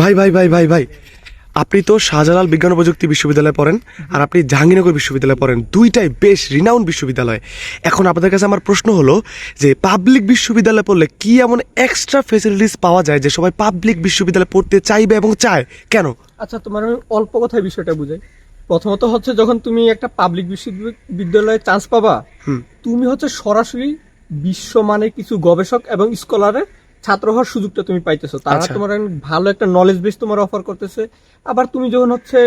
ভাই ভাই ভাই ভাই ভাই আপনি তো শাহজালাল বিজ্ঞান প্রযুক্তি বিশ্ববিদ্যালয়ে পড়েন আর আপনি জাহাঙ্গীরনগর বিশ্ববিদ্যালয়ে পড়েন দুইটাই বেশ রিনাউন্ড বিশ্ববিদ্যালয়। এখন আপনাদের কাছে আমার প্রশ্ন হলো যে পাবলিক বিশ্ববিদ্যালয়ে পড়লে কি এমন এক্সট্রা ফেসিলিটিস পাওয়া যায় যে সবাই পাবলিক বিশ্ববিদ্যালয়ে পড়তে চাইবে এবং চায়? কেন? আচ্ছা তোমার আমি অল্প কথায় বিষয়টা বুঝাই। প্রথমত হচ্ছে যখন তুমি একটা পাবলিক বিশ্ববিদ্যালয়ে চান্স পাবা হুম। তুমি হচ্ছে সরাসরি বিশ্ব মানে কিছু গবেষক এবং স্কলারের ছাত্র হওয়ার সুযোগটা তুমি পাইতেছো। তারা আচ্ছা। তোমার ভালো একটা নলেজ বেস তোমার অফার করতেছে। আবার তুমি যখন হচ্ছে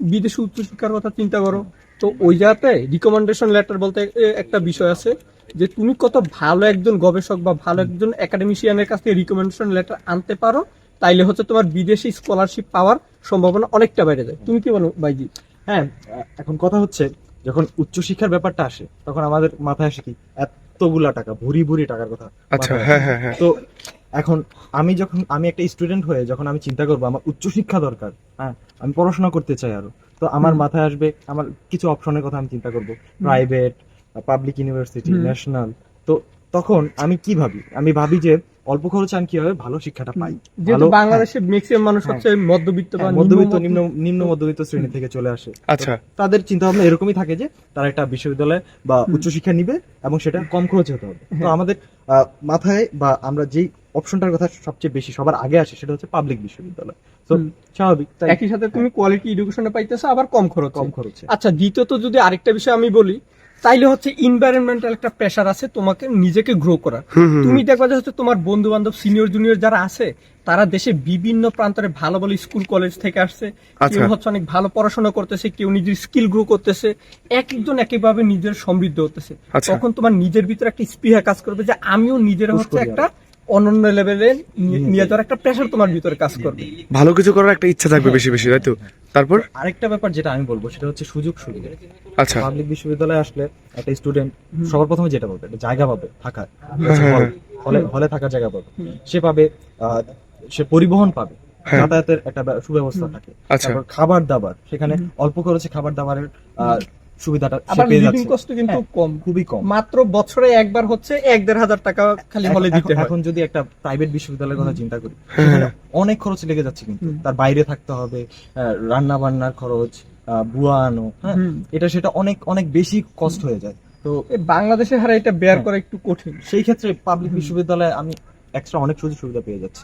বিদেশে উচ্চশিক্ষার কথা চিন্তা করো তো ওই জায়গাতে রিকমেন্ডেশন লেটার বলতে একটা বিষয় আছে যে তুমি কত ভালো একজন গবেষক বা ভালো একজন একাডেমিশিয়ানের কাছ থেকে রিকমেন্ডেশন লেটার আনতে পারো তাইলে হচ্ছে তোমার বিদেশি স্কলারশিপ পাওয়ার সম্ভাবনা অনেকটা বেড়ে যায়। তুমি কি বলো বাইজি হ্যাঁ এখন কথা হচ্ছে যখন উচ্চশিক্ষার ব্যাপারটা আসে তখন আমাদের মাথায় আসে কি এতগুলা টাকা ভুরি ভুরি টাকার কথা আচ্ছা। হ্যাঁ হ্যাঁ হ্যাঁ। তো এখন আমি যখন আমি একটা স্টুডেন্ট হয়ে যখন আমি চিন্তা করব আমার উচ্চশিক্ষা দরকার হ্যাঁ আমি পড়াশোনা করতে চাই আরও তো আমার মাথায় আসবে আমার কিছু অপশনের কথা আমি চিন্তা করব প্রাইভেট পাবলিক ইউনিভার্সিটি ন্যাশনাল তো তখন আমি কি ভাবি? আমি ভাবি যে অল্প খরচে আমি কীভাবে ভালো শিক্ষাটা পাই? যেহেতু বাংলাদেশে ম্যাক্সিমাম মানুষ হ্যাঁ। হচ্ছে মধ্যবিত্ত বা হ্যাঁ, মধ্যবিত্ত নিম্ন নিম্ন মধ্যবিত্ত শ্রেণি থেকে চলে আসে। আচ্ছা। তাদের চিন্তা ভাবনা এরকমই থাকে যে তারা একটা বিশ্ববিদ্যালয় বা উচ্চশিক্ষা নিবে এবং সেটা কম খরচে হতে হবে। তো হ্যাঁ। আমাদের আহ, মাথায় বা আমরা যেই অপশনটার কথা সবচেয়ে বেশি সবার আগে আসে সেটা হচ্ছে পাবলিক বিশ্ববিদ্যালয়। তো স্বাভাবিক একই সাথে তুমি কোয়ালিটি এডুকেশনে পাইতেছো আবার কম খরচ। কম খরচে। আচ্ছা দ্বিতীয়ত যদি আরেকটা বিষয় আমি বলি তাইলে হচ্ছে ইনভায়রনমেন্টাল একটা প্রেশার আছে তোমাকে নিজেকে গ্রো তুমি দেখবা যে হচ্ছে তোমার বন্ধু বান্ধব সিনিয়র জুনিয়র যারা আছে তারা দেশে বিভিন্ন প্রান্তরে ভালো ভালো স্কুল কলেজ থেকে আসছে। কেউ আচ্ছা। হচ্ছে অনেক ভালো পড়াশোনা করতেছে কেউ নিজের স্কিল গ্রো করতেছে এক একজন একইভাবে নিজের সমৃদ্ধ হতেছে। আচ্ছা। তখন তোমার নিজের ভিতরে একটা স্পৃহা কাজ করবে যে আমিও নিজের হচ্ছে একটা অনন্য লেভেলে নিয়ে যাওয়ার একটা প্রেশার তোমার ভিতরে কাজ করবে। ভালো কিছু করার একটা ইচ্ছা থাকবে বেশি বেশি তাই তো? তারপর? আরেকটা ব্যাপার যেটা আমি বলব সেটা হচ্ছে সুযোগ সুবিধা। আচ্ছা। পাবলিক বিশ্ববিদ্যালয়ে আসলে একটা স্টুডেন্ট সবার প্রথমে যেটা পাবে জায়গা পাবে থাকার। হ্যাঁ। হলে হলে থাকার জায়গা পাবে। সে পাবে সে পরিবহন পাবে হ্যাঁ। যাতায়াতের একটা সুব্যবস্থা থাকে। আচ্ছা। তারপর খাবার দাবার সেখানে অল্প খরচে খাবার দাবারের সুবিধাটা সে আবার পেয়ে লিভিং যাচ্ছে। কস্ট কিন্তু হ্যাঁ, কম। খুবই কম। মাত্র বছরে একবার হচ্ছে এক দেড় হাজার টাকা খালি হলে দিতে হয়। এখন যদি একটা প্রাইভেট বিশ্ববিদ্যালয়ের কথা চিন্তা করি হ্যাঁ। অনেক খরচ লেগে যাচ্ছে কিন্তু। তার বাইরে থাকতে হবে রান্না বান্নার খরচ বুয়া আনো হ্যাঁ এটা সেটা অনেক অনেক বেশি কষ্ট হয়ে যায়। তো বাংলাদেশে হারে এটা বেয়ার হ্যাঁ। করা একটু কঠিন। সেই ক্ষেত্রে পাবলিক বিশ্ববিদ্যালয়ে আমি এক্সট্রা অনেক সুযোগ সুবিধা পেয়ে যাচ্ছি।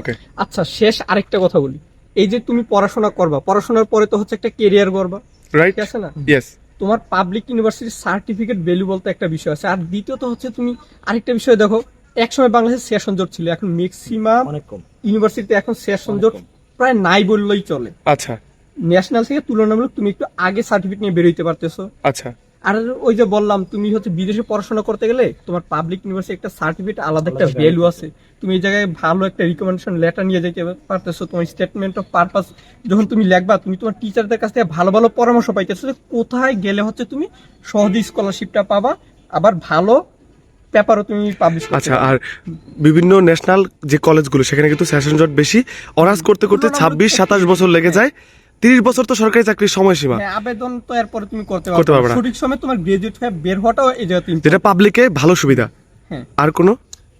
ওকে আচ্ছা শেষ আরেকটা কথা বলি। এই যে তুমি পড়াশোনা করবা পড়াশোনার পরে তো হচ্ছে একটা কেরিয়ার করবা রাইট আছে না? ইয়েস তোমার পাবলিক ইউনিভার্সিটির সার্টিফিকেট ভ্যালু বলতে একটা বিষয় আছে। আর দ্বিতীয়ত হচ্ছে তুমি আরেকটা বিষয় দেখো একসময় বাংলাদেশে সেশন জোট ছিল এখন ম্যাক্সিমাম ইউনিভার্সিটিতে এখন সেশন জোট প্রায় নাই বললেই চলে। আচ্ছা। ন্যাশনাল থেকে তুলনামূলক তুমি একটু আগে সার্টিফিকেট নিয়ে বেরোইতে পারতেছো। আচ্ছা। আর ওই যে বললাম তুমি হচ্ছে বিদেশে পড়াশোনা করতে গেলে তোমার পাবলিক ইউনিভার্সিটি একটা সার্টিফিকেট আলাদা একটা ভ্যালু আছে। তুমি এই জায়গায় ভালো একটা রিকমেন্ডেশন লেটার নিয়ে যেতে পারতেছো তোমার স্টেটমেন্ট অফ পারপাস যখন তুমি লিখবা তুমি তোমার টিচারদের কাছ থেকে ভালো ভালো পরামর্শ পাইতেছো যে কোথায় গেলে হচ্ছে তুমি সহজে স্কলারশিপটা পাবা আবার ভালো পেপারও তুমি পাবলিশ আচ্ছা আর বিভিন্ন ন্যাশনাল যে কলেজগুলো সেখানে কিন্তু সেশন জট বেশি। অনার্স করতে করতে ছাব্বিশ সাতাশ বছর লেগে যায়। তিরিশ বছর তো সরকারি চাকরির সময়সীমা। হ্যাঁ, আবেদন তো এরপরে তুমি করতে করতে পারবে না। সঠিক সময় তোমার গ্রাজুয়েট হয়ে বের হওয়াটাও এই important। যেটা পাবলিকে ভালো সুবিধা। হ্যাঁ। আর কোনো?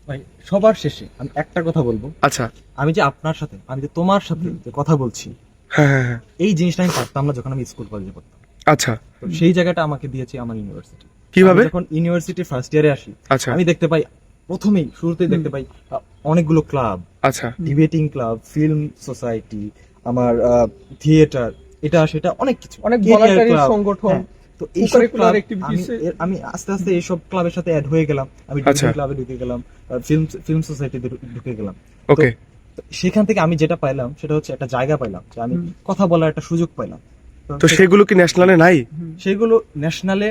ভাই সবার শেষে আমি একটা কথা বলব। আচ্ছা। আমি যে আপনার সাথে আমি যে তোমার সাথে যে কথা বলছি হ্যাঁ হ্যাঁ হ্যাঁ। এই জিনিসটা আমি পারতাম না যখন আমি স্কুল কলেজে পড়তাম। আচ্ছা। সেই জায়গাটা আমাকে দিয়েছে আমার ইউনিভার্সিটি কীভাবে? যখন ইউনিভার্সিটি ফার্স্ট ইয়ারে আসি আচ্ছা। আমি দেখতে পাই প্রথমেই শুরুতেই দেখতে পাই অনেকগুলো ক্লাব। আচ্ছা। ডিবেটিং ক্লাব ফিল্ম সোসাইটি আমার থিয়েটার এটা সেটা অনেক কিছু। অনেক সংগঠন, হ্যাঁ। তো এইসব activities আমি আস্তে আস্তে এইসব ক্লাবের সাথে অ্যাড হয়ে গেলাম। আমি আচ্ছা। ডিবেটিং ক্লাবে ঢুকে গেলাম ফিল্ম ফিল্ম সোসাইটিতে ঢুকে গেলাম। ওকে সেখান থেকে আমি যেটা পাইলাম সেটা হচ্ছে একটা জায়গা পাইলাম যে আমি কথা বলার একটা সুযোগ পাইলাম। তো সেগুলো কি ন্যাশনালে নাই? সেগুলো ন্যাশনালে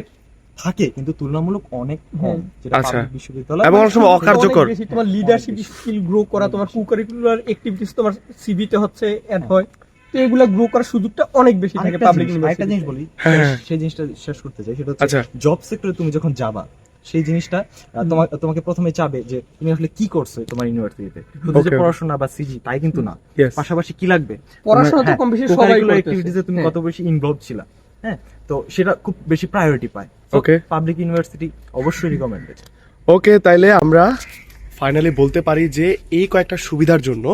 থাকে কিন্তু তুলনামূলক অনেক কম হ্যাঁ। যেটা আচ্ছা। পাবলিক বিশ্ববিদ্যালয় এবং অনেক সময় অকার্যকর বেশি তোমার লিডারশিপ স্কিল গ্রো করা তোমার কো-কারিকুলার অ্যাক্টিভিটিস তোমার সিভিতে হচ্ছে অ্যাড হয় তো এগুলা গ্রো করার সুযোগটা অনেক বেশি থাকে আরেকটা পাবলিক জিনিস- আরেকটা জিনিস বলি হ্যাঁ, হ্যাঁ। সেই জিনিসটা শেষ করতে চাই সেটা আচ্ছা। হচ্ছে জব সেক্টরে তুমি যখন যাবা সেই জিনিসটা আহ, তোমার তোমাকে প্রথমে চাবে যে তুমি আসলে কি করছ তোমার ইউনিভার্সিটিতে শুধু যে Okay. পড়াশোনা বা সিজি তাই কিন্তু না. পাশাপাশি কি লাগবে পড়াশোনা তো কম বেশি সবাই করতেছে। অ্যাক্টিভিটিসে তুমি হ্যাঁ। কত বেশি ইনভলভ ছিলা হ্যাঁ তো সেটা খুব বেশি প্রায়োরিটি পায় Okay. পাবলিক ইউনিভার্সিটি অবশ্যই রিকমেন্ডেড ওকে তাইলে আমরা ফাইনালি বলতে পারি যে এই কয়েকটা সুবিধার জন্য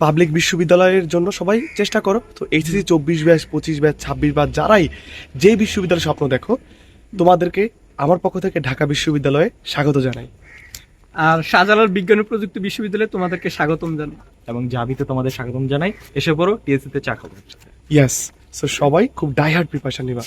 পাবলিক বিশ্ববিদ্যালয়ের জন্য সবাই চেষ্টা করো। তো এইচএসসি চব্বিশ ব্যাচ পঁচিশ ব্যাচ ছাব্বিশ ব্যাচ যারাই যে বিশ্ববিদ্যালয়ের স্বপ্ন দেখো তোমাদেরকে আমার পক্ষ থেকে ঢাকা বিশ্ববিদ্যালয়ে স্বাগত জানাই। আর শাহজালাল বিজ্ঞান ও প্রযুক্তি বিশ্ববিদ্যালয়ে তোমাদেরকে স্বাগতম জানাই। এবং জাবিতে তোমাদের স্বাগতম জানাই। এসে পড়ো টিএসসি তে চা খাব। ইয়াস সো সবাই খুব ডাইহার্ড প্রিপারেশন নিবা।